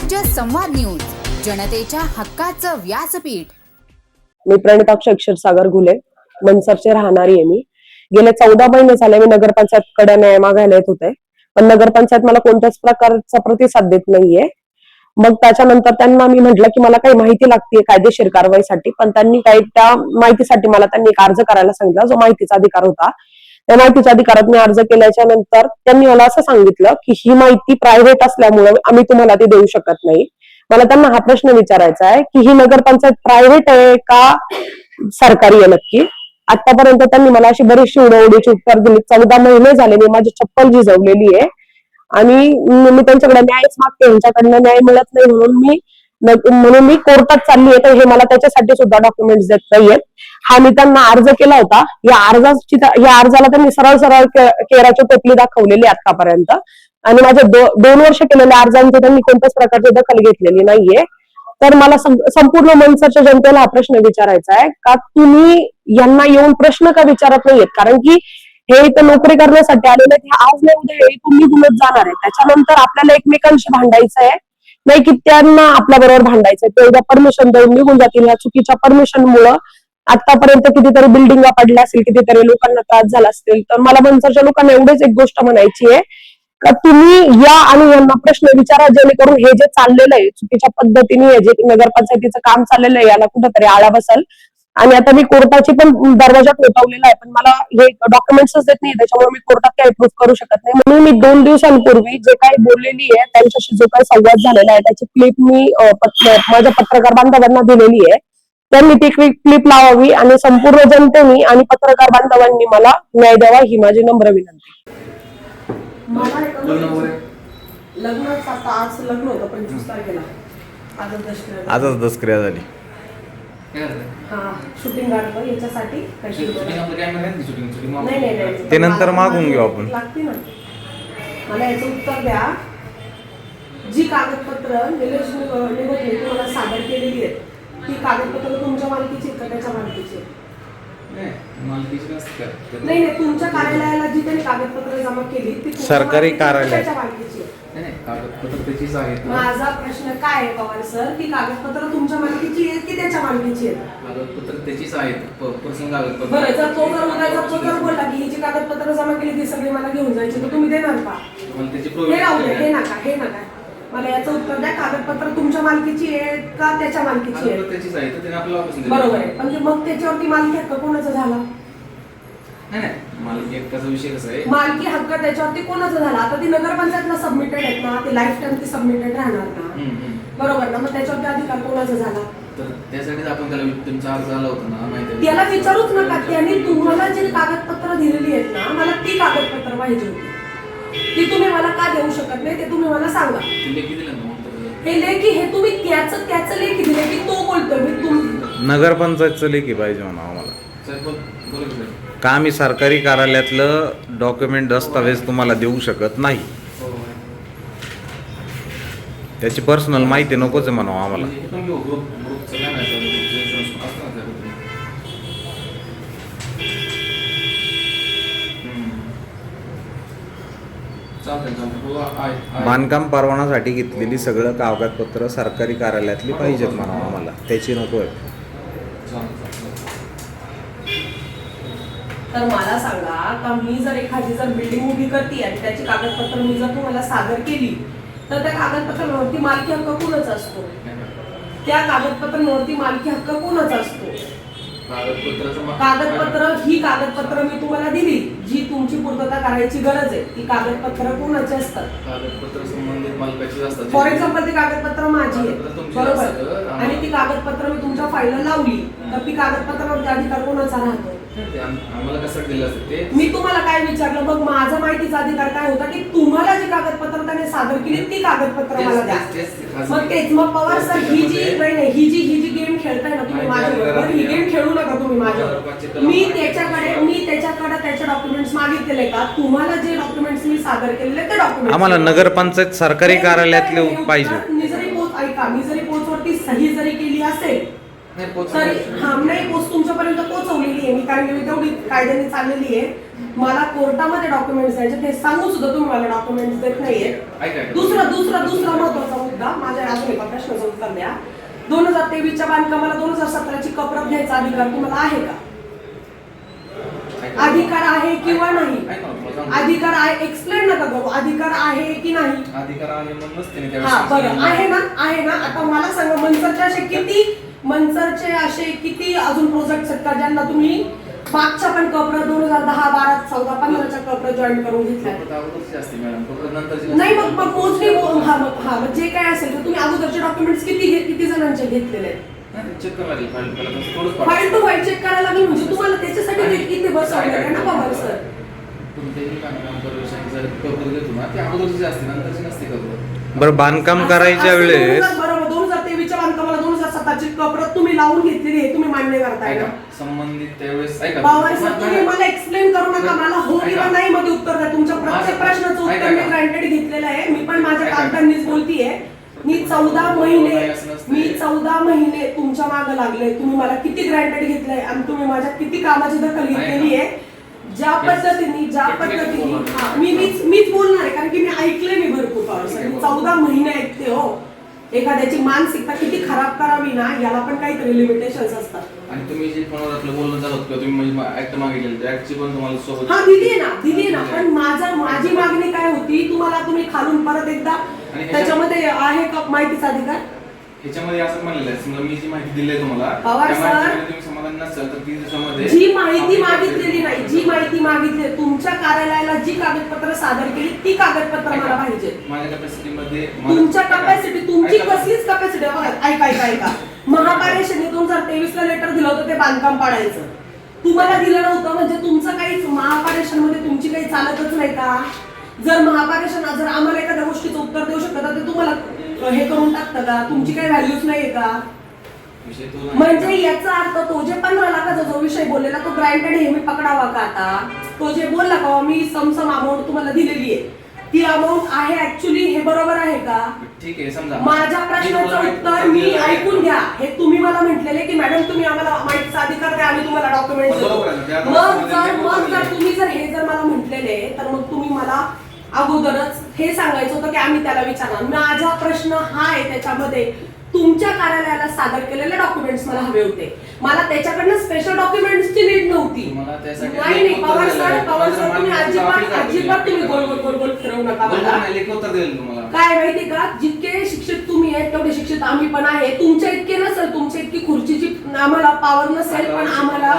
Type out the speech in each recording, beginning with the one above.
राज्य संवाद न्यूज जनतेच्या हक्काचं व्यासपीठ. मी प्रणिताक्ष सागर घुले मनसरचे राहणारी आहे मी. गेले चौदा महिने झाले मी नगरपंचायतकडे न्याय मागायला येत होते. पण नगरपंचायत मला कोणत्याच प्रकारचा प्रतिसाद देत नाहीये. मग त्याच्यानंतर त्यांना मी म्हटलं की मला काही माहिती लागते कायदेशीर कारवाईसाठी पण त्यांनी काही त्या माहितीसाठी मला त्यांनी एक अर्ज करायला सांगितला जो माहितीचा अधिकार होता. एमआयटीच्या माहितीच्या अधिकारात मी अर्ज केल्याच्यानंतर त्यांनी मला असं सांगितलं की ही माहिती प्रायव्हेट असल्यामुळे आम्ही तुम्हाला ती देऊ शकत नाही. मला त्यांना हा प्रश्न विचारायचा आहे की ही नगरपंचायत प्रायव्हेट आहे का सरकारी आहे नक्की? आतापर्यंत त्यांनी मला अशी बरीचशी उडवडीची उत्तर दिली. चौदा महिने झाले मी माझी चप्पल झिजवलेली आहे. आणि मी मी त्यांच्याकडे न्यायच मागते. यांच्याकडनं न्याय मिळत नाही म्हणून मी म्हणून मी कोर्टात चालली आहे तर हे मला त्याच्यासाठी सुद्धा डॉक्युमेंट्स देत नाहीयेत हा मी त्यांना अर्ज केला होता. या अर्जाची या अर्जाला त्यांनी सरळ सरळ केराची टोपली दाखवलेली आहे आतापर्यंत. आणि माझ्या दो- दोन वर्ष केलेल्या अर्जांची त्यांनी कोणत्याच प्रकारची दखल घेतलेली नाहीये. तर मला संपूर्ण मनसरच्या जनतेला हा प्रश्न विचारायचा आहे. का तुम्ही यांना येऊन प्रश्न का विचारत नाहीयेत? कारण की हे इथं नोकरी करण्यासाठी आलेले आहेत. आज नाही उद्या हे तुम्ही जाणार आहे. त्याच्यानंतर आपल्याला एकमेकांशी भांडायचं आहे नाही की त्यांना आपल्या बरोबर भांडायचंय. ते परमिशन देऊन निघून जातील. या चुकीच्या परमिशन मुळे आतापर्यंत कितीतरी बिल्डिंगा पडल्या असतील कितीतरी लोकांना त्रास झाला असतील. तर मला मनसरच्या लोकांना एवढीच एक गोष्ट म्हणायची आहे का तुम्ही या आणि यांना प्रश्न विचारा जेणेकरून हे जे चाललेलं आहे चुकीच्या पद्धतीने हे जे नगरपंचायतीचं काम चाललेलं आहे याला कुठंतरी आळा बसल. आणि आता मी कोर्टाची पण दरवाजा ठोठावलेला आहे पण मला हे डॉक्युमेंट्सच देत नाही त्याच्यामुळे मी कोर्टात काही प्रूफ करू शकत नाही. म्हणून मी दोन दिवसांपूर्वी जे काही बोललेली आहे त्यांच्याशी जो काही संवाद झालेला आहे त्याची क्लिप मी माझ्या पत्रकार बांधवांना दिलेली आहे. त्यांनी ती क्लिप लावावी आणि संपूर्ण जनतेने आणि पत्रकार बांधवांनी मला न्याय द्यावा ही माझी नम्र विनंती. लग्न आजच दसक्रिया झाली. हा शूटिंग याच्यासाठी काही नाही नाही नाही ते नंतर मागून घेऊ आपण. लागते ना. मला याचं उत्तर द्या. जी कागदपत्र निलेश तुम्हाला सादर केलेली आहेत ती कागदपत्र तुमच्या मालकीची आहेत का त्याच्या मालकीची आहेत? नाही नाही नाही तुमच्या कार्यालयाला जी त्यांनी कागदपत्र जमा केली ती सरकारी कार्यालय. मालकीची कागदपत्र त्याचीच आहेत ना? माझा प्रश्न काय आहे पवार सर? ती कागदपत्र तुमच्या मालकीची आहेत की त्याच्या मालकीची आहेत? कागदपत्र त्याचीच आहेत. पर्सनल कागदपत्र. बरं जर तो जर जर तो जर बोलला की ही जी कागदपत्र जमा केली ती सगळी मला घेऊन जायची तर तुम्ही देणार का? त्याची हे राहू हे प्रोव्हिजन नका हे नका. मला याचं उत्तर द्या कागदपत्र तुमच्या मालकीची आहेत का त्याच्या मालकीची कागदपत्र आहेत त्याचीच आहे तर त्याने आपल्याला ऑफिस बरोबर आहे. पण मग त्याच्यावरती मालकी हक्क कोणाचा झाला? नाही नाही. मालकी हक्काचा विषय कसा आहे? मालकी हक्क त्याच्यावरती कोणाचा झाला? आता ती नगरपंचायतला सबमिटेड आहेत ना ते लाईफ टाइम ती सबमिटेड राहणार ना. बरोबर ना? मग त्याच्यावरती अधिकार कोणाचा झाला? तर त्यासाठीच आपण त्याला तुमचा अर्ज आला होता ना माहिती आहे. त्याला विचारूच नका त्यांनी तुम्हाला जी कागदपत्र दिलेली आहेत ना मला ती कागदपत्र पाहिजे होती. ती तुम्ही मला का देऊ शकत नाही ते तुम्ही मला सांगा. लेखी दिलं ना हे लेखी हे तुम्ही त्याचं त्याचं लेखी दिले की तो बोलतोय मी तुम नगरपंचायतचं लेखी पाहिजे म्हणा आम्हाला. सर बोल बोला का आम्ही सरकारी कार्यालयातलं डॉक्युमेंट दस्तावेज तुम्हाला देऊ शकत नाही? त्याची पर्सनल माहिती नकोच आहे म्हणावं आम्हाला. बांधकाम परवानासाठी घेतलेली सगळं कागदपत्र सरकारी कार्यालयातली पाहिजेत म्हणावं आम्हाला. त्याची नको आहे. तर मला सांगा का मी जर एखादी जर बिल्डिंग उभी करते आणि त्याची कागदपत्र मी जर तुम्हाला सादर केली तर त्या कागदपत्रांवरती मालकी हक्क कोणाचा असतो? त्या कागदपत्रांवरती मालकी हक्क कोणाचा असतो? कागदपत्र ही कागदपत्र मी तुम्हाला दिली जी तुमची पूर्तता करायची गरज आहे ती कागदपत्र कोणाची असतात? कागदपत्र संबंधित मालकाचीच असतात. फॉर एक्झाम्पल ती कागदपत्र माझी आहे. बरोबर. आणि ती कागदपत्र मी तुमच्या फाईलला लावली तर ती कागदपत्रावरती अधिकार कोणाचा राहतो? आम्हाला कसं दिलं असतं ते? मी तुम्हाला काय विचारलं? मग माझा माहितीचा अधिकार काय होता की तुम्हाला जी कागदपत्र त्याने सादर केली ती कागदपत्र मला द्या. मग तेच मग पवार सर ही जी नाही नाही ही जी ही जी गेम खेळताय ना तुम्ही माझ्याबरोबर ही गेम खेळू नका तुम्ही माझ्याबरोबर मी त्याच्याकडे मी त्याच्याकडे त्याचे डॉक्युमेंट्स मागितलेले का? तुम्हाला जे डॉक्युमेंट्स मी सादर केलेले ते डॉक्युमेंट्स आम्हाला नगरपंचायत सरकारी कार्यालयातले पाहिजे. मी जरी पोच ऐका मी जरी पोचवरती सही जरी केली असेल तरी हा नाही पोच तुमच्यापर्यंत कारण की मी तेवढी कायद्याने चाललेली आहे. मला कोर्टामध्ये डॉक्युमेंट्स द्यायचे ते सांगून सुद्धा तुम्ही मला डॉक्युमेंट्स देत नाहीये. ऐका. दुसरा दुसरा दुसरा महत्त्वाचा मुद्दा. माझ्या अजून एका प्रश्नाचं उत्तर द्या. दोन हजार तेवीसच्या बांधकामाला दोन हजार सतराची कप्रत घ्यायचा अधिकार तुम्हाला आहे का. अधिकार आहे किंवा नाही. अधिकार आहे एक्सप्लेन नका करू. अधिकार आहे की नाही? अधिकार आहे म्हणूनच त्याने हा त्यावेळेस बरं. आहे ना आहे ना. आता मला सांगा मनसरचे असे किती मनसरचे असे किती अजून प्रोजेक्ट आहेत का ज्यांना तुम्ही मागच्या पण कपर दोन हजार दहा बारा चौदा पंधराच्या कपर जॉईन करून घेतल्या? नाही मग मग मोजणी हा मग हा मग जे काय असेल तर तुम्ही अगोदरचे डॉक्युमेंट्स किती किती जणांचे घेतलेले? आहेत चेक करायला लागेल फाईल टू फाईल चेक करायला लागेल म्हणजे तुम्हाला त्याच्यासाठी ते इथे बसवलं आहे ना पवार सर कपडे कपडे बरं बांधकाम करायच्या वेळेस 2000 बरोबर दोन हजार तेवीसच्या सतराची कप्रत तुम्ही लावून घेतलेली आहे तुम्ही मान्य करताय ऐका संबंधित त्यावेळेस ऐका पवार सर तुम्ही मला एक्सप्लेन करू नका मला हो किंवा. नाही मध्ये उत्तर द्या तुमच्या प्रत्येक. प्रश्नाचं उत्तर मी. ग्रँटेड घेतलेलं आहे मी पण माझ्या. कागदांनीच बोलतीये मी चौदा महिने. मी चौदा महिने तुमच्या मागे लागले तुम्ही मला किती ग्रँटेड घेतलंय आणि तुम्ही माझ्या किती कामाची दखल घेतलेली आहे ज्या पद्धतीने ज्या पद्धतीने. हा, मी मीच मीच बोलणार आहे कारण की मी ऐकले मी भरपूर पवार सर चौदा महिने ऐकते हो एखाद्याची मानसिकता किती खराब करावी ना याला पण काहीतरी लिमिटेशन्स असतात. आणि तुम्ही जे आपलं बोलणं झालं होतं किंवा तुम्ही म्हणजे ऍक्ट मागितलेलं ऍक्टची पण तुम्हाला सोबत हा दिली ना दिली ना. पण माझा माझी मागणी काय होती तुम्हाला तुम्ही खालून परत एकदा त्याच्यामध्ये आहे का माहितीचा अधिकार? ह्याच्यामध्ये असं म्हणलेलं आहे. समजा मी जी माहिती दिली आहे तुम्हाला पवार त्या सर, माहितीमध्ये तुम्ही समाधान नसेल तर ती त्याच्यामध्ये जी माहिती मागितलेली नाही जी माहिती मागितली तुमच्या कार्यालयाला जी कागदपत्र सादर केली ती कागदपत्र मला पाहिजे. माझ्या कॅपॅसिटी मध्ये मला- तुमच्या कपॅसिटी तुमची ऐका. कसलीच कपॅसिटी ऐका ऐका ऐका. महापारेषणने दोन हजार तेवीस ला लेटर दिलं होतं ते बांधकाम पाडायचं. तुम्हाला दिलं नव्हतं म्हणजे तुमचं काहीच महापारेषणमध्ये तुमची काही चालतच नाही का? जर महापारेषण जर आम्हाला एखाद्या गोष्टीचं उत्तर देऊ शकत तर ते तुम्हाला हे करून टाकतं का? तुमची काही व्हॅल्यूच नाहीये का? विषय तो नाही. म्हणजे याचा अर्थ तो जे पंधरा लाखाचा जो विषय बोललेला तो ग्रँटेड हे मी पकडावा का आता? तो जे बोलला का मी समसम अमाऊंट तुम्हाला दिलेली आहे. ती अमाऊंट आहे ऍक्च्युली हे बरोबर आहे का? ठीक आहे समजा. माझ्या प्रश्नाचं उत्तर मी. ऐकून घ्या. हे तुम्ही मला म्हटलेले की मॅडम तुम्ही आम्हाला माहितीचा अधिकार द्या आम्ही तुम्हाला डॉक्युमेंट बरोबर आहे ना, मग जर मग जर. तुम्ही जर हे जर मला म्हटलेले तर मग तुम्ही मला अगोदरच हे सांगायचं होतं की आम्ही त्याला विचारणार. माझा प्रश्न हा आहे त्याच्यामध्ये तुमच्या कार्यालयाला सादर केलेले डॉक्युमेंट्स मला हवे होते. मला त्याच्याकडनं स्पेशल डॉक्युमेंट्सची नीड नव्हती. नाही नाही पवार सर. पवार सर तुम्ही अजिबात. अजिबात तुम्ही गोल गोल गोल गोल फिरवू नका मला काय माहिती का? जितके शिक्षित तुम्ही आहेत तेवढे शिक्षित आम्ही पण आहे. तुमच्या इतके नसेल तुमच्या इतकी खुर्चीची आम्हाला पावर नसेल पण आम्हाला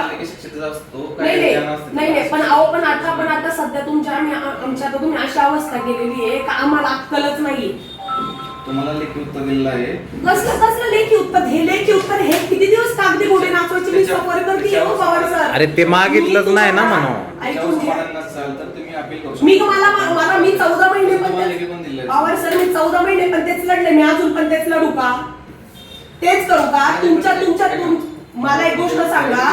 असतो नाही नाही. ज्ञान असतं नाही नाही. पण अहो पण आता पण आता सध्या तुमच्या आमच्या आता तुम्ही अशी अवस्था केलेली आहे का आम्हाला अक्कलच नाही तुम्हाला लेखी उत्तर दिलेलं आहे. कसलं कसलं लेखी उत्तर? हे लेखी उत्तर हे किती दिवस कागदी घोडे नाचवायची मी त्याच्या- सफर करते हो पवार सर. अरे ते मागितलंच मी नाही ना तुम्हाला- म्हणून. ऐकून घ्या. समाधान नसाल तर तुम्ही अपील करू शकता. मी मला मला मी चौदा महिने पण तुम्हाला लेखी पण. पवार सर मी चौदा महिने पण तेच लढले मी अजून पण तेच लढू का? तेच करू का? तुमच्या तुमच्या तुम मला एक गोष्ट सांगा.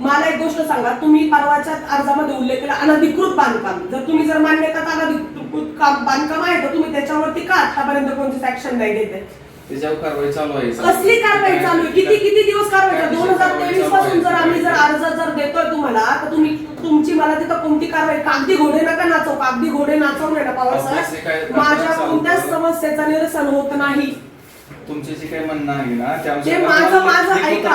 मला एक गोष्ट सांगा तुम्ही परवाच्या अर्जामध्ये उल्लेख केला अनधिकृत बांधकाम. जर तुम्ही जर मान्यता अनधिकृत काम- बांधकाम आहे तर तुम्ही त्याच्यावरती का आतापर्यंत कोणतीच ऍक्शन नाही घेते त्याच्यावर कारवाई चालू आहे कसली कारवाई चालू आहे? किती किती दिवस कारवाई चालू दोन हजार तेवीसपासून जर आम्ही जर अर्ज जर देतोय तुम्हाला तर तुम्ही तुमची मला तिथं कोणती कारवाई? कागदी घोडे नका नाचव कागदी घोडे नाचवू नका पवार अभ्यास हे काय- सर माझ्या कोणत्याच. समस्येचं निरसन होत नाही. तुमचे जे काही म्हणणं आहे ना ते माझं माझं ऐका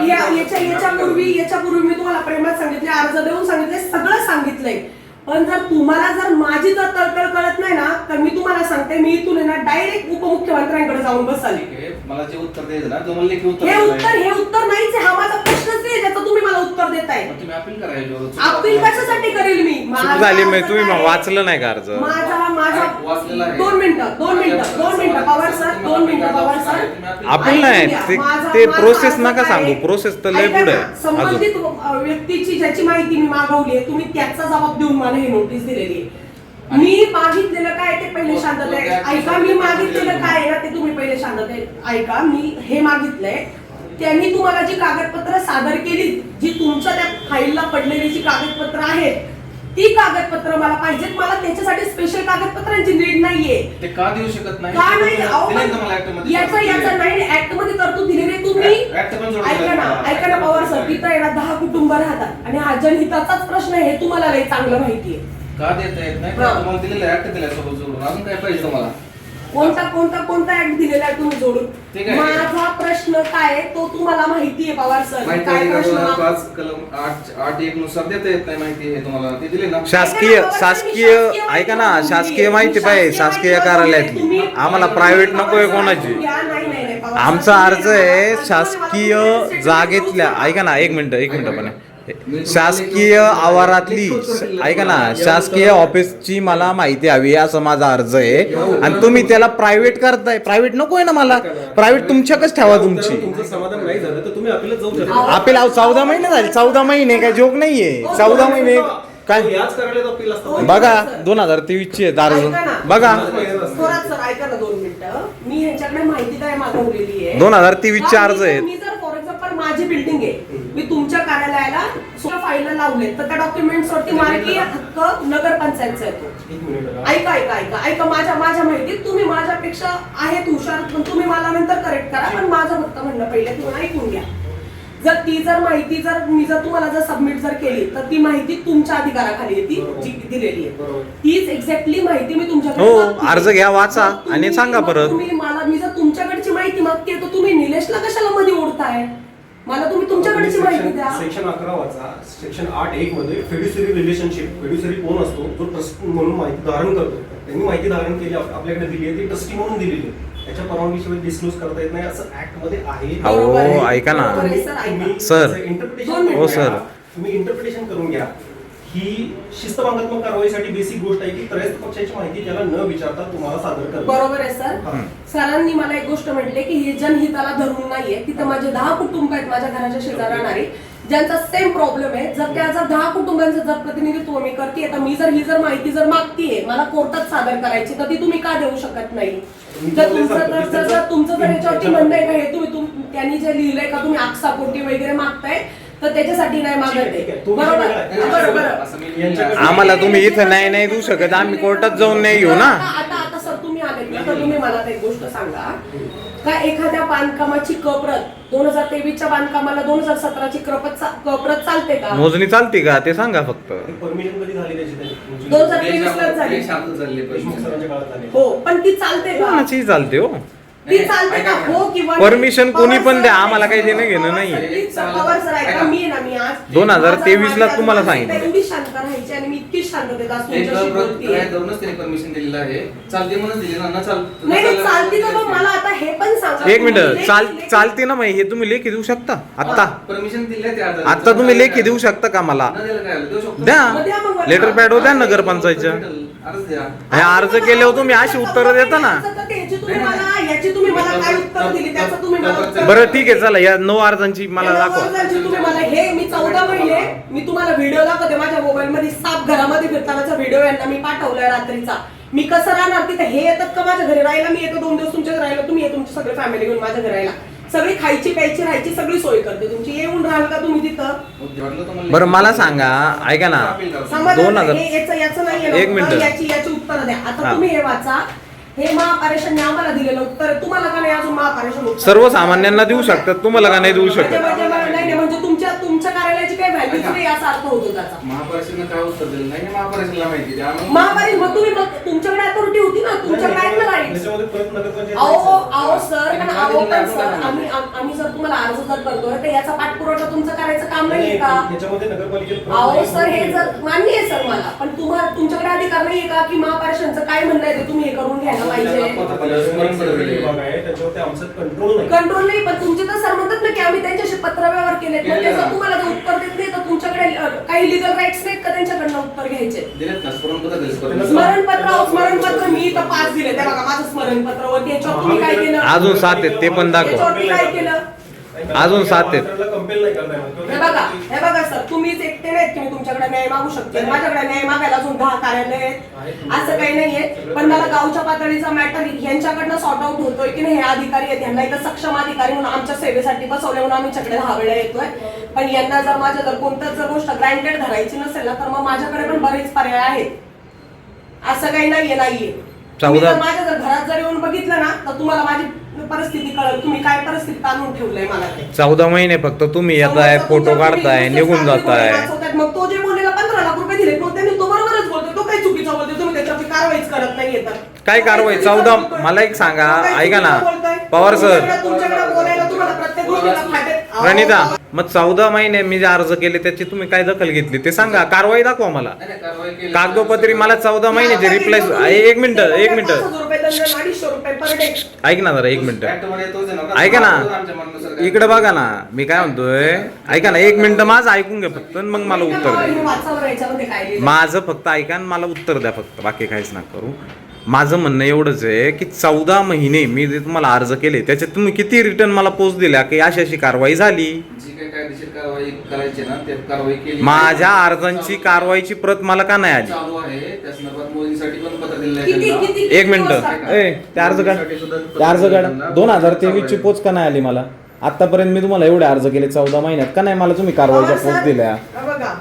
या- याच्या. याच्यापूर्वी याच्यापूर्वी मी तुम्हाला प्रेमात सांगितले अर्ज देऊन सांगितले सगळं सांगितलंय पण जर तुम्हाला जर माझी जर तळतळ कळत नाही ना तर मी तुम्हाला सांगते मी इथून आहे ना डायरेक्ट उपमुख्यमंत्र्यांकडे जाऊन बसाली. मला जे उत्तर द्यायचं ना तुम्हाला लेखी उत्तर हे दिलंय. उत्तर हे उत्तर नाहीच आहे हा माझा नाही ज्याचं तुम्ही मला उत्तर देताय. तुम्ही अपील करायचं अपील कशासाठी करेल मी? चूक झाली तुम्ही? वाचलं नाही का अर्ज? माझा माझा वाचलेला आहे. दोन मिनिटं दोन मिनिटं दोन मिनिटं पवार सर दोन मिनिटं पवार सर. अपील नाही ऐकून घ्या. ते- माझा- ते माझा प्रोसेस अर्ज नका काय सांगू आहे? प्रोसेस तर लय ऐका पुढे ना, आहे संबंधित अ, व्यक्तीची ज्याची माहिती मी मागवली आहे तुम्ही त्याचा जबाब देऊन मला ही नोटीस दिलेली आहे. मी मागितलेलं काय ते पहिले शांतते ऐका मी मागितलेलं काय आहे ना ते तुम्ही पहिले शांतते ऐका. मी हे मागितलंय त्यांनी तुम्हाला जी कागदपत्र सादर केली जी तुमच्या त्या फाईलला पडलेली जी कागदपत्र आहेत ती कागदपत्र मला पाहिजेत. मला त्याच्यासाठी स्पेशल कागदपत्रांची नीड नाहीये. ते का देऊ शकत नाही? का. याचा याचा नाही ऍक्टमध्ये तरतूद दिलेली. तुम्ही. ऐका ना. ऐका ना पवार सर. तिथं ना दहा कुटुंब राहतात आणि हा जनहिताचाच प्रश्न आहे हे तुम्हाला चांगलं माहितीये का देता येत नाही. तुम्हाला दिलेलं ऍक्ट दिलाय सोबत जोडून अजून काय पाहिजे तुम्हाला? कोणता कोणता कोणता ऍक्ट दिलेला आहे तुम्ही जोडून? माझा प्रश्न काय आहे तो तुम्हाला माहितीये पवार सर. माहिती काय आहे. का प्रश्न? तुम्हाला मा- पाच कलम आठ आठ एक नुसार देता येत नाही माहिती आहे तुम्हाला. ते दिले ना? शासकीय शासकीय ऐका ना शासकीय माहिती पाहिजे शासकीय कार्यालयातली. आम्हाला प्रायव्हेट नकोय कोणाची. आमचा अर्ज आहे शासकीय जागेतल्या ऐका ना एक मिनिट एक मिनिट पण शासकीय आवारातली ऐका ना शासकीय ऑफिसची मला माहिती हवी असं माझा अर्ज आहे. आणि तुम्ही त्याला प्रायव्हेट करताय. प्रायव्हेट नकोय ना मला. प्रायव्हेट तुमच्याकच ठेवा तुमची. अहो, चौदा महिने झाले. चौदा महिने काय जोक नाहीये. चौदा महिने काय? अपील बघा दोन हजार तेवीस ची आहे. बघा. दोन आहे? हजार तेवीस चे हा, अर्ज आहेत. माझी बिल्डिंग आहे. मी तुमच्या कार्यालयाला फाईल लावले तर त्या डॉक्युमेंट्स वरती मालकी हक्क नगरपंचायतचा येतो एक मिनिट ऐका ऐका ऐका ऐका माझ्या माझ्या माहितीत तुम्ही माझ्यापेक्षा आहेत हुशार पण तुम्ही मला नंतर करेक्ट करा पण माझं फक्त म्हणणं पहिले तुम्ही ऐकून घ्या जर ती जर माहिती जर मी जर तुम्हाला जर सबमिट जर केली तर ती माहिती तुमच्या अधिकाराखाली आहे ती. जी दिलेली आहे. तीच एक्झॅक्टली माहिती मी तुमच्याकडे हो. अर्ज घ्या, वाचा आणि सांगा परत. तुम्ही मला मी जर तुमच्याकडची माहिती मागते तर तुम्ही निलेशला कशाला मध्ये ओढताय मला तुम्ही तुमच्याकडची माहिती द्या सेक्शन अकरा वाचा सेक्शन आठ एक मध्ये फेड्युसरी रिलेशनशिप फेड्युसरी कोण असतो तो ट्रस्ट म्हणून माहिती धारण करतो त्यांनी माहिती धारण केली आप- आपल्याकडे दिली आहे ती ट्रस्टी म्हणून दिलेली आहे त्याच्या परवानगीशिवाय डिस्क्लोज करता येत नाही असं ऍक्टमध्ये आहे आहे. ऐका ना. सर. तुम्ही सर. हो. तुम्ही इंटरप्रिटेशन करून घ्या ही शिस्तभंगात्मक कारवाईसाठी बेसिक गोष्ट आहे की त्रयस्थ पक्षाची माहिती त्याला न विचारता तुम्हाला सादर करणं बरोबर आहे सर. सरांनी मला एक गोष्ट म्हटली की हे जनहिताला धरून नाहीये. तिथं माझे दहा कुटुंब आहेत माझ्या घराच्या शेजार राहणारी. ज्यांचा सेम प्रॉब्लेम आहे. जर त्या जर दहा कुटुंबांचं जर प्रतिनिधित्व मी करते तर मी जर ही जर माहिती जर मागतीये मला कोर्टात सादर करायची तर ती तुम्ही का देऊ शकत नाही? तुम्हाला तुमचं जर- तुमचं जर याच्यावरती म्हणणं आहे का हे तुम्ही तुम- त्यांनी जे लिहिलंय का तुम्ही आक्षापोटी वगैरे मागताय तर त्याच्यासाठी नाही मागत ठीक आहे, ठीक आहे. आहे. तो विषय बरोबर. वेगळा आहे. बरोबर. असं मी- यांच्याकडे- आम्हाला तुम्ही इथं नाही नाही देऊ शकत. आम्ही कोर्टात जाऊन नाही घेऊ ना. आता आता आता सर तुम्ही आलेत ना तर तुम्ही मला एक गोष्ट सांगा. का एखाद्या बांधकामाची कप्रत दोन हजार तेवीसच्या बांधकामाला दोन हजार सतराची कप्रत चा- कप्रत चालते का? मोजणी चालते का? ते सांगा फक्त. परमिशन कधी झाली त्याची त्यांची? दोन हजार तेवीस देशमुख सरांच्या काळात झाली. हो पण ती चालते का? कोणाची चालते हो. ती चालते का? हो किंवा नाही? Permission कोणी पण द्या, आम्हाला काही देणं घेणं पवार नाहीये. Sir, please sir, Pawar sir ऐका ऐका. मी आहे ना मी आज 2023 ला तुम्हाला सांगितलं. एवढी शांत राहायची आणि मी इतकी शांततेत आज एक तुमच्याशी बोलतेय काय धरूनच त्यांनी परमिशन दिलेलं आहे. चालते म्हणून दिली ना न चाल नाही नाही, चालती तर मग मला आता हे पण सांगा. एक मिनिट. तुम्ही चाल लेखी- चालते ना हे तुम्ही लेखी देऊ शकता? आत्ता. परमिशन दिली आहे ते आता आत्ता तुम्ही लेखी देऊ शकता का मला? न द्यायला काय? आलं? देऊ शकतो. मग द्या मग. लेटर पॅड द्या नगरपंचायतच्या अर्ज द्या हे अर्ज केल्यावर तुम्ही अशी उत्तरं देता ना. तुम्ही मला याची तुम्ही मला काय उत्तर दिली? त्याचं तुम्ही मला उत्तर बरं ठीक आहे चला या नऊ अर्जांची मला दाखवा. नववर्षाची तुम्ही मला हे मी चौदा महिने मी तुम्हाला व्हिडिओ दाखवते. माझ्या मोबाईल मध्ये साप घरामध्ये फिरतानाचा व्हिडिओ यांना मी पाठवलाय रात्रीचा. मी कसं राहणार तिथे? हे येतात का माझ्या घरी? राहायला मी येतो दोन दिवस तुमच्या घरी राहिला तुम्ही ये तुमची सगळे फॅमिली घेऊन माझ्या घरी राहायला. सगळी खायची प्यायची राहायची सगळी सोय करते तुमची. येऊन राहाल का तुम्ही तिथं? बरं मला सांगा ऐका ना. समाधान दोन नाही. हजार- हे याचं याचं नाहीये ना. एक मिनिटं. याची याची उत्तर द्या. आता. तुम्ही हे वाचा. हे महापारेषणने आम्हाला दिलेलं उत्तर आहे. तुम्हाला का नाही अजून महापारेषण उत्तर? सर्वसामान्यांना देऊ शकतात तुम्हाला का नाही देऊ म्हणजे शकत? म्हणजे नाही नाही, म्हणजे तुमच्या तुमच्या कार्यालयाची काही व्हॅल्यू नाही असा अर्थ होतो त्याचा. महापरिषदेनं काय उत्तर दिलं? नाही हे महापरिषदेला माहिती द्या. आम्ही- महापारी मग तुम्ही मग तुमच्याकडे अथॉरिटी होती ना? तुमच्याकडे आहेत ना राईट्स त्याच्यामध्ये परत नगरपंचायत अहो अहो सर पण अहो पण सर आम्ही आम- आम्ही जर तुम्हाला अर्ज जर करतोय तर याचा पाठपुरावा तुमचं करायचं काम नाही, का? त्याच्यामध्ये नगरपालिकेत परत अहो नाही. सर हे जर मान्य आहे सर मला. पण तुम्हाला तुमच्याकडे अधिकार नाहीये का की महापारेषणचं काय म्हणणं आहे ते तुम्ही हे करून घ्यायला पाहिजे. आहे कंट्रोल नाही. कंट्रोल नाही पण तुमचे तर सर म्हणतात ना की आम्ही त्यांच्याशी पत्रव्यवहार केलेत. मग केलेलं. त्याचं तुम्हाला जर उत्तर देत नाही तर तुमच्याकडे अ, काही लिगल राईट्स नाहीत का त्यांच्याकडनं उत्तर घ्यायचे? दिलेत ना स्मरणपत्र दिले स्मरणपत्र. स्मरणपत्र अहो, स्मरणपत्र मी तर पाच दिले त्या बघा माझं स्मरणपत्र वरती याच्यावर तुम्ही काय केलं? अजून सात आहेत ते पण दाखवा. याच्यावरती काय केलं अजून सात आहेत. हे बघा हे बघा सर तुम्हीच एकटे नाहीत की मी तुमच्याकडे न्याय मागू शकते. माझ्याकडे न्याय मागायला अजून दहा कार्यालय आहेत. असं काही नाहीये. पण मला गावच्या पातळीचा मॅटर यांच्याकडनं सॉर्ट आउट होतोय की नाही हे अधिकारी आहेत. यांना इथं सक्षम अधिकारी म्हणून आमच्या सेवेसाठी बसवले म्हणून आम्ही चकडे दहा वेळा येतोय. पण यांना जर माझ्या जर कोणत्याच जर गोष्ट ग्रांटेड धरायची नसेल ना तर मग माझ्याकडे पण बरेच पर्याय आहेत. असं काही नाहीये नाहीये. तुम्ही चौदा- जर माझ्या जर घरात जर येऊन बघितलं ना तर तुम्हाला माझी परिस्थिती कळेल. तुम्ही काय परिस्थितीत आणून ठेवलंय मला ते? चौदा महिने फक्त तुम्ही येताय फोटो काढताय निघून जाताय. मग तो जे बोललेला पंधरा लाख रुपये दिले त्यांनी तो बरोबरच बोलतो. तो काही चुकीचा बोलतो तुम्ही त्याच्यावरती कारवाईच करत नाहीये तर. काय कारवाई? चौदा मला एक सांगा तो काही ऐका ना. चुकीचं बोलतोय. पवार सर. तुमच्याकडे- बोलायला तुम्हाला प्रत्येक गोष्टीला फाटे प्रणिता मग चौदा महिने मी जे अर्ज केले त्याची तुम्ही काय दखल घेतली? ते सांगा कारवाई दाखवा मला. नाही, नाही, कारवाई केली. कागदोपत्री मला चौदा महिन्याचे रिप्लाय एक मिनिट एक मिनिट. ऐक ना जरा एक मिनिट. ऐका आमच्या ना इकडे बघा ना. मी काय म्हणतोय ऐका ना एक मिनिट माझं ऐकून घ्या फक्त मग मला उत्तर द्या? माझं फक्त ऐका आणि मला उत्तर द्या फक्त. बाकी काहीच ना करू. माझं म्हणणं एवढंच आहे की चौदा महिने मी जे तुम्हाला अर्ज केले त्याच्यात तुम्ही किती रिटर्न मला पोच दिल्या की अशी अशी कारवाई झाली? जी काही कायदेशीर कारवाई करायची ना ते कारवाई केली. माझ्या अर्जांची कारवाईची प्रत मला का नाही आली? चालू आहे. त्या संदर्भात मोदींसाठी पण पत्र दिलेलं आहे किती त्यांना. किती एक मिनिट. ए ते अर्ज काढ. ते अर्ज काढ. दोन हजार तेवीस ची पोच का नाही आली मला? आतापर्यंत मी तुम्हाला एवढे अर्ज केले चौदा महिन्यात. का नाही मला तुम्ही कारवाईच्या पोच दिल्या? बघा.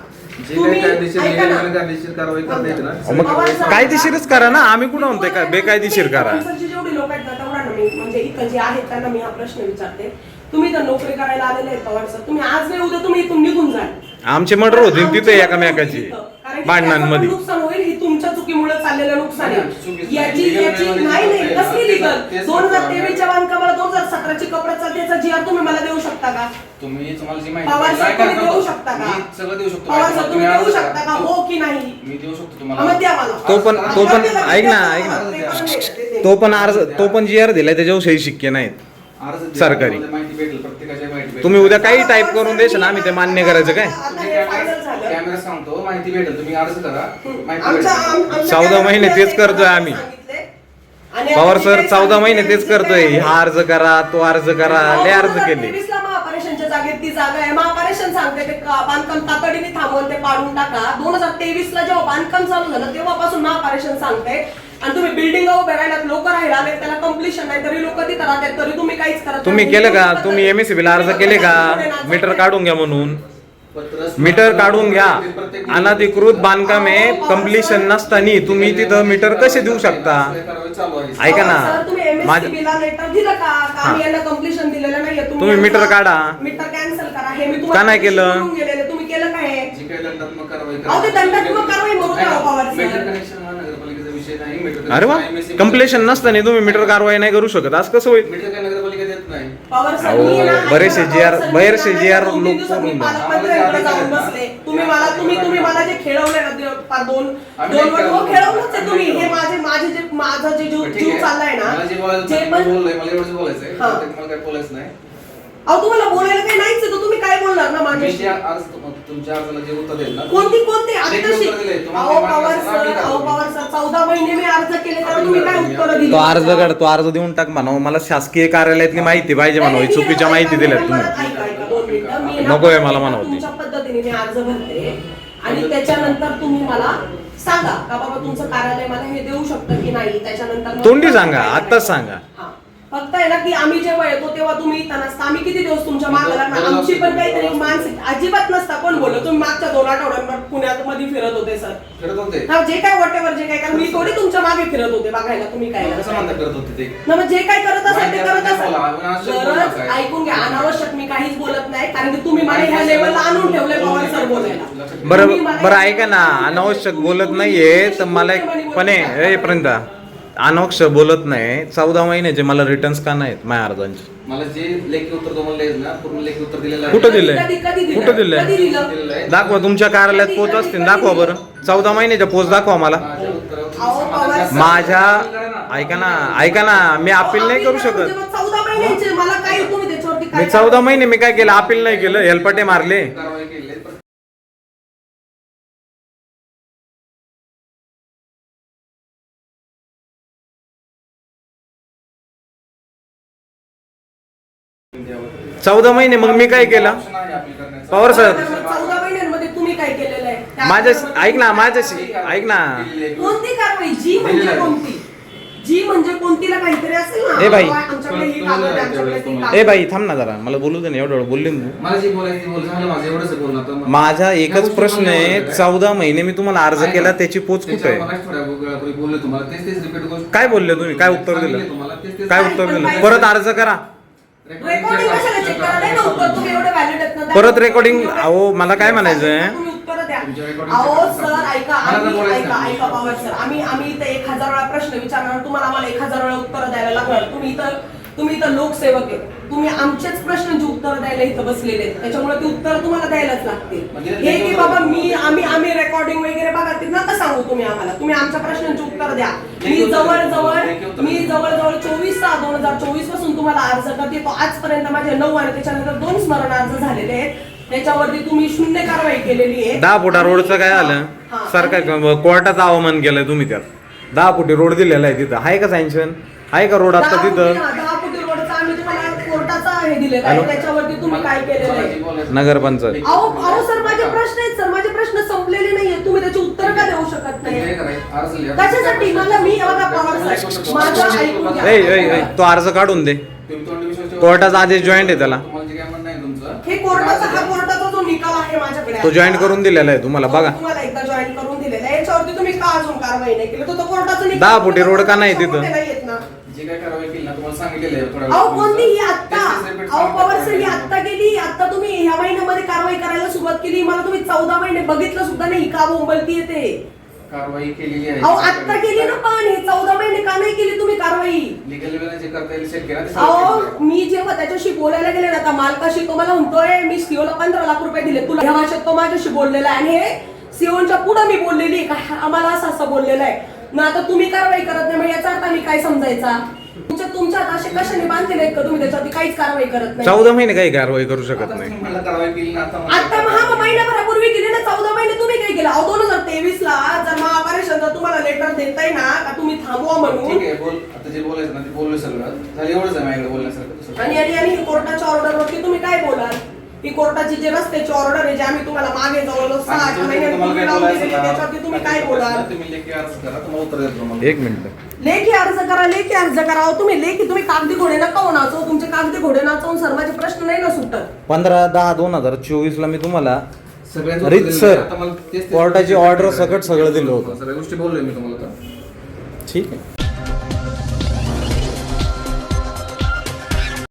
जे तुम्ही काही कायदेशीर ऐका ना. नियम कायदेशीर कारवाई करता येते ना. मग पवार सर, कायदेशीरच करा ना. आम्ही कुठं म्हणतोय का? बेकायदेशीर करा. जेवढी लोक आहेत ना तेवढा ना मी म्हणजे इथं जे आहेत त्यांना मी हा प्रश्न विचारते. तुम्ही तर नोकरी करायला आलेले आहेत पवार सर. तुम्ही आज नाही उद्या तुम्ही इथून निघून जाल. आमचे मर्डर होतील तिथे एकामेकाची. इथं. कारण की भांडणांमध्ये. त्याचं पण नुकसान होईल ही चाललेलं नुकसान आहे याची नाही. याची नाही नाही नाही. कसली लिगल दोन हजार तेवीसच्या बांधकामाला दोन हजार सतराची कपड्याचा त्याचा जी आर तुम्ही मला देऊ शकता का तुम्ही तुम्हाला जी माहिती पवार सर तुम्ही देऊ तो? शकता का मी सगळं देऊ शकतो पवार सर. तुम्ही देऊ. शकता का हो की नाही मी देऊ शकतो मग तुम्हाला द्या मला तो पण तो पण अर्ज ऐक ना. ऐक ना ते पण नाही. तो पण अर्ज तो पण जी आर दिलाय त्याच्यावर सही शिक्के नाहीत अर्ज. सरकारी. माहिती भेटेल प्रत्येकाची माहिती भेटेल तुम्ही उद्या काही टाईप करून देशाल आम्ही ते मान्य करायचं काय? आता तुम्ही हे final कॅमेरा झालं. कॅमेरा सांगतो माहिती भेटेल तुम्ही अर्ज करा. माहिती आमच्या- भेटेल. आम- आमच्या चौदा महिने तेच करतोय आम्ही. पवार सर चौदा महिने तेच करतोय. हा अर्ज करा तो अर्ज करा लय अर्ज केले. 2023 ला महाऑपरेशनच्या जागेत ती जागा आहे. महाऑपरेशन सांगते ते का- बांधकाम तातडीने थांबवून ते पाडून टाका. दोन हजार तेवीस ला जेव्हा बांधकाम चालू झालं तेव्हापासून महाऑपरेशन सांगते. आणि तुम्ही बिल्डिंग उभे राहिलात लोक राहिला आणि त्याला कम्प्लिशन नाही तरी लोक तिथं राहतात तरी तुम्ही काहीच करत तुम्ही नाही. केलं का? तुम्ही एमएससीबी ला अर्ज केले का? मीटर काढून घ्या म्हणून. मीटर काढून घ्या. अनधिकृत बांधकाम आहे कम्प्लिशन नसताना तुम्ही तिथं मीटर कसे देऊ शकता? कारवाई ऐका ना. तुम्ही मीटर काढा. मीटर कॅन्सल करा. हे मी का नाही केलं? तुम्ही केलं काय अरे वा कम्प्लेशन नसताना तुम्ही मीटर कारवाई नाही करू शकत आज कसं होईल मीटर काय नगरपालिका देत नाही पवार सर, अहो, मी ना- बरेचसे पवार सर, बरेचसे दोन तीन लोक करून तुम्ही मला तुम्ही तुम्ही मला जे खेळवले ना ते पार दोन आम्ही दोन नाही वर्ष हो. खेळवलंच आहे तुम्ही हे. माझे माझे जे माझा जे जीव. चाललाय ना मला जे बोलायचं जे पण मी बोललोय मला एवढंच बोलायचंय हा. त्यात मला काय बोलायचं नाही अहो तुम्हाला बोलायला काही नाहीच आहे तर तुम्ही काय बोलणार ना मी माझ्याशी जे अर्ज तुमच्या अर्जाला जे उत्तर देईल ना कोणती कोणती लेखी. तुम्हाला अहो ते मान्य पवार असेल, सर अहो करू. पवार सर चौदा महिने मी अर्ज केले तर तुम्ही काय करू. उत्तर दिली तो अर्ज काढ तो अर्ज देऊन टाक म्हणा मला शासकीय कार्यालयातली माहिती पाहिजे म्हणा नाही, चुकीच्या माहिती दिल्यात तुम्ही परत ऐका, ऐका, दोन मिनिटं. मी ना नकोय मला म्हणावं ते. तुमच्या पद्धतीने मी अर्ज भरते आणि त्याच्यानंतर तुम्ही मला सांगा का बाबा तुमचं कार्यालय मला हे देऊ शकतं की नाही त्याच्यानंतर मग- तोंडी सांगा, आत्ताच सांगा. हा. फक्त आहे ना की आम्ही जेव्हा येतो तेव्हा तुम्ही इथं नसता आम्ही किती दिवस तुमच्या मागे लागणार. आमची पण काहीतरी मानसिक अजिबात नसता. कोण बोललो? तुम्ही मागच्या दोन आठवड्यांवर पुण्यात मध्ये फिरत होते सर करत होते. हा जे काय वॉटेवर जे काय कारण मी थोडी तुमच्या मागे फिरत होते बघायला तुम्ही काय कसं म्हणता करत होते ते? ना मग जे काय करत असाल ते करत असाल. गरज नका. ऐकून घ्या अनावश्यक मी काहीच बोलत नाही कारण की तुम्ही मला ह्या लेवलला आणून ठेवले पवार सर बोलायला. बरं बरं ऐका ना अनावश्यक. बोलत नाहीये तर मला एक पणे. ए पर्यंत अनवक्ष बोलत नाही. चौदा महिन्याचे मला रिटर्न्स का नाहीत माझ्या अर्जांचे. मला जे लेखी उत्तर तुम्हाला द्यायचं ना पूर्ण लेखी उत्तर दिलेलं आहे. कुठं दिलंय? कुठं दिलंय? दिलेलं आहे. दाखवा तुमच्या कार्यालयात पोच असतील दाखवा? बरं. चौदा महिन्याच्या पोच दाखवा मला. माझ्या उत्तरावर तुम्ही अहो, समाधान पवार करा. माझ्या ऐका ना ऐका ना मी अपील नाही करू शकत. मग चौदा महिन्यांचे मला काय तुम्ही त्याच्यावरती काय मी चौदा महिने मी काय केलं अपील नाही केलं हेलपाटे मारले. कारवाई चौदा महिने मग मी काय केलं. पवार सर चौदा महिन्यांमध्ये तुम्ही काय केलेलं आहे? त्या माझ्या ऐक ना माझ्याशी ऐक ना. कोणती कारवाई? जी म्हणजे कोणती? जी म्हणजे कोणतीला काहीतरी असेल ना? ए बाई. आमच्याकडे ही कागद आहे, आमच्याकडे ती कागद ए बाई थांब ना जरा. मला बोलू दे ना एवढं एवढं बोलले ना तू मला जे बोलायचं ते बोल. झालं माझं एवढंच एकच प्रश्न आहे. चौदा महिने मी तुम्हाला अर्ज. केला त्याची पोच कुठे आहे? मगाशी थोड्या वेळापूर्वी बोललो तुम्हाला. तेच तेच रिपीट गोष्ट. काय बोलले तुम्ही? काय उत्तर दिलं? सांगितले तुम्हाला. तेच तेच काय उत्तर दिलं? परत अर्ज करा. रेकॉर्डिंग कशाला चेक करा नाही ना उत्तर तुम्ही एवढे व्हॅलिड आहेत ना परत recording- अहो, मला काय म्हणायचंय? तुम्ही उत्तर द्या. तुमच्या recording अहो check सर. ऐका मला तर आम्ही बोलायचं ऐका नाही. ऐका पवार सर आम्ही आम्ही इथं एक हजार वेळा प्रश्न विचारणार. तुम्हाला आम्हाला एक हजार वेळा उत्तर द्यायला लागणार. तुम्ही इथं तुम्ही इथं लोकसेवक आहे. तुम्ही आमच्याच प्रश्नांची उत्तर द्यायला इथं बसलेले आहेत त्याच्यामुळे ती उत्तर तुम्हाला द्यायलाच लागतील. म्हणजे हे की बाबा मी आम्ही आम्ही रेकॉर्डिंग वगैरे बघा ते नका सांगू तुम्ही आम्हाला. तुम्ही आमच्या प्रश्नांची उत्तर द्या. मी लेखी उत्तर जवळ द्या. जवळ लेखी उत्तर मी. जवळजवळ चोवीस सहा दोन हजार चोवीसपासून तुम्हाला अर्ज करते. तो आजपर्यंत माझे नऊ आणि त्याच्यानंतर दोन स्मरण अर्ज झालेले आहेत. त्याच्यावरती तुम्ही शून्य कारवाई केलेली आहे. दहा फुटा रोडचं काय हा. सरकार कोर्टाचं अवमान केलंय तुम्ही त्यात. दहा फुटी रोड दिलेला आहे तिथं. आहे का सँक्शन आहे का रोड आता तिथं फुटी- हा, दहा फुटी रोडचा आम्ही तुम्हाला हे हॅलो? त्याच्यावरती तुम्ही काय केलेलं मला जे आहे बोलायचं- नगरपंचायत. अहो अहो सर माझे प्रश्न आहेत सर. माझे प्रश्न संपलेले नाहीये तुम्ही त्याची उत्तर का देऊ शकत नाही. कशासाठी? मला मी बघा पवार साहेब माझं ऐकून घ्या. ए ए ए, तो अर्ज काढून दे. कोर्टाचा आदेश joint आहे त्याला. हे कोर्टाचा हा कोर्टाचा जो निकाल आहे माझ्याकडे तो जॉईन करून दिलेला आहे तुम्हाला बघा. तुम्हाला एकदा जॉईन करून दिलेला आहे. याच्यावरती तुम्ही का अजून कारवाई नाही केली? तो तो कोर्टाचा निकाल दहा फुटी रोड का नाही तिथं ना जे काय कारवाई केली थोड्या अहो. कोणती? ही आत्ता. अहो पवार सर ही. आत्ता गेली. आता तुम्ही ह्या महिन्यामध्ये कारवाई करायला सुरुवात केली. मला तुम्ही चौदा महिने बघितलं सुद्धा नाही. का बोंबलती येते कारवाई केलेली आहे. अहो आत्ता केली ना पण. हे चौदा महिने का नाही केली तुम्ही कारवाई? लिगल वेला जे करता येईल शेत घेणार ते सगळं अहो केलं. मी जेव्हा त्याच्याशी बोलायला गेले ना आता मालकाशी तो मला म्हणतोय मी सीओला पंधरा लाख रुपये दिले. तुला ह्या भाषेत तो माझ्याशी बोललेला आहे. आणि हे सीओच्या पुढे मी बोललेली आहे. का? आम्हाला असं असं बोललेलं आहे. मग आता तुम्ही कारवाई करत नाही मग याचा अर्थ मी काय समजायचा? तुमच्या तुमच्यात असे कशाने बांधलेले आहेत का तुम्ही? त्याच्यावरती काहीच कारवाई करत नाही. चौदा महिने काही कारवाई करू शकत नाही. तुम्ही मला कारवाई केली ना आता आता महा महिन्याभरापूर्वी केली ना चौदा महिने तुम्ही काय केलं? अहो दोन हजार तेवीस ला जर महापारेषण जर तुम्हाला लेटर देताय ना का तुम्ही थांबवा म्हणून? ठीक आहे बोल आता जे बोलायचं ना ते बोललोय सगळं. झालं एवढंच आहे माझ्याकडे बोलण्यासारखं. दुसरं आणि आणि आणि ही कोर्टाच्या ऑर्डरवरती तुम्ही काय बोलाल? ही कोर्टाची जी रस्त्याची ऑर्डर आहे जी आम्ही तुम्हाला मागे जवळजवळ सहा आठ तुम्ही- लावून दिलेली? त्याच्यावरती तुम्ही काय बोलाल तुम्ही लेखी अर्ज करा तुम्हाला उत्तर देतो तुम्हाला एक मिनिट लेखी अर्ज करा लेखी अर्ज करा अहो, तुम्ही लेखी तुम्ही कागदी घोडे नका हो नाचो तुमचे कागदी घोडे नाचवून सर माझे प्रश्न नाही ना सुटत पंधरा दहा दोन हजार चोवीस ला मी तुम्हाला सगळ्यांचं रीत उत्तर सर, दिलेलं आहे. आता मला तेच- तेच- कोर्टाची order सकट सगळं दिलं होतं. सगळ्या गोष्टी बोललोय मी तुम्हाला आता ठीक आहे